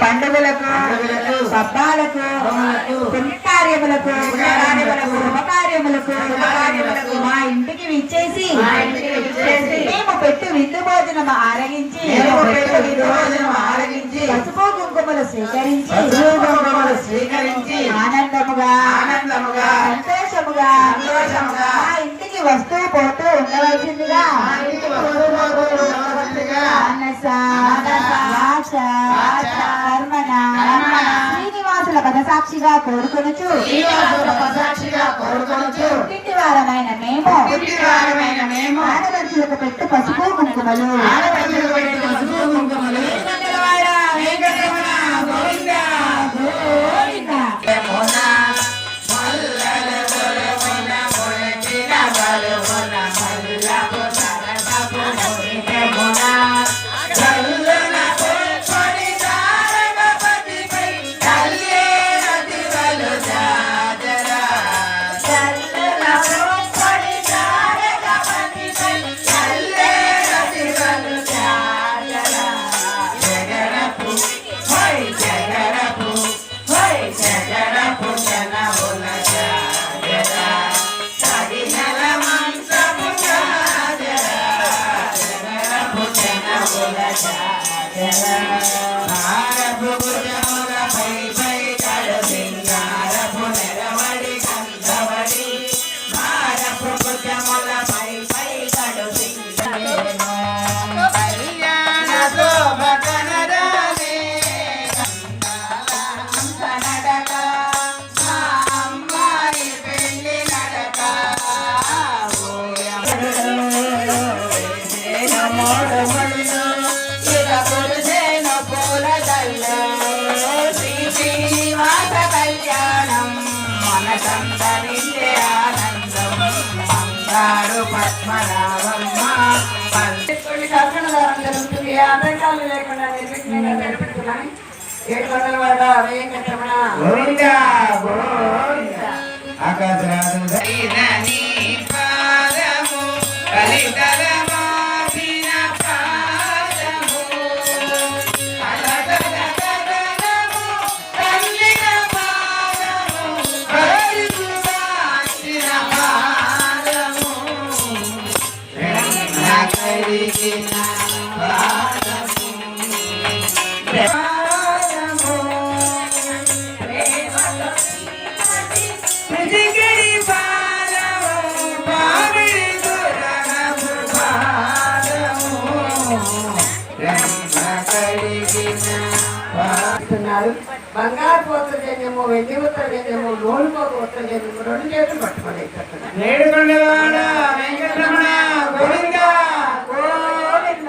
పండుగలకు పబ్బాలకు మా ఇంటికి విచ్చేసి మేము పెట్టు విందు భోజనం ఆరగించి పసుపు కుంకుమలు స్వీకరించి స్వీకరించి ఆనందముగా ఆనందముగా సంతోషముగా సంతోషముగా వస్తూ పోతూ ఉండవలసిందిగా. శ్రీనివాసుల పదసాక్షిగా కోరుకొని వారమైన మేము. పెట్టు పసుపు భారభుజములపై గారు పద్మనాభమ్మ. శాసనదానం జరుగుతుంది ఏ ఆటంకాలు లేకుండా నిర్విఘ్నంగా జరుపుతున్నాను ఏడు వందల వాళ్ళ అవేం కట్టమణ బంగారు పోతజన్యము వెండి ఉత్తరజన్యము నూలు పోత ఉత్తరజన్యము రెండు చేతులు వెంకటరమణ గోవింద గోవింద.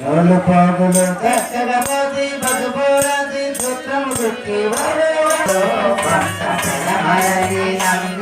ఎవరు పాపలు కష్టగపతి భగపోరాది సూత్రము గుర్తి వరో పంట నమ్మ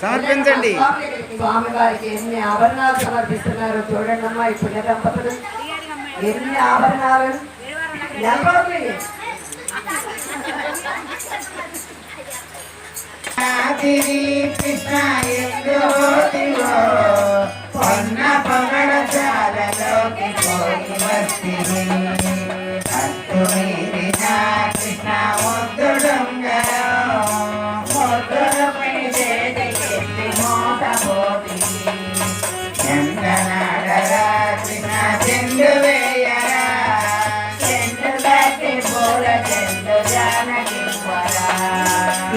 సమర్పించండి. స్వామి వారికి ఎన్ని ఆభరణాలు సమర్పిస్తున్నారు చూడండి అమ్మా ఈ పుణ్య దంపతులు. ఎన్ని ఆభరణాలు? కృష్ణ పగడ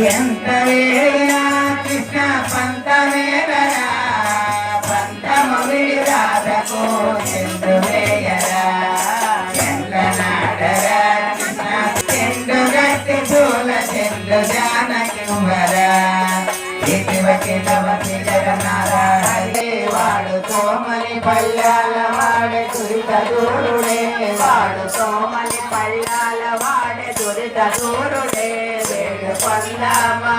ఎంత వేళ కృష్ణ పంత వేళ పంతము రాధకో చెండు వేయరా ఎంత నాడరా కృష్ణ చెండు గట్టి పూల చెండు జానకి మరా ఇటువంటి తమకి ఇదివకిలవతి జగన్నారాయణే వాడు కోమలి పల్లాల వాడే దురిత దూరుడే వాడు కోమలి పల్లాల వాడే దురిత దూరుడే వేడు పొందామా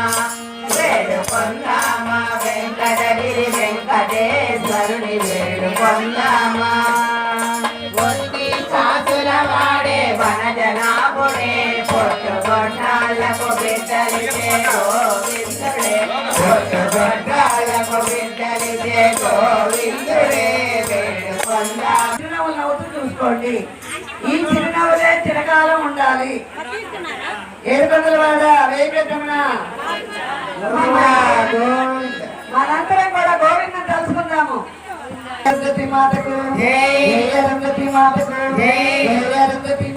గోవిందుడే చిరునవ్వులు నవ్వుతూ చూసుకోండి ఈ చిరునవ్వులే చిరకాలం ఉండాలి ఏడుకొండల వాడ వేగటమున మనందరం కూడా గోవిందం తెలుసుకుందాము మాతకు జై. జై అరుంధతి మాతకు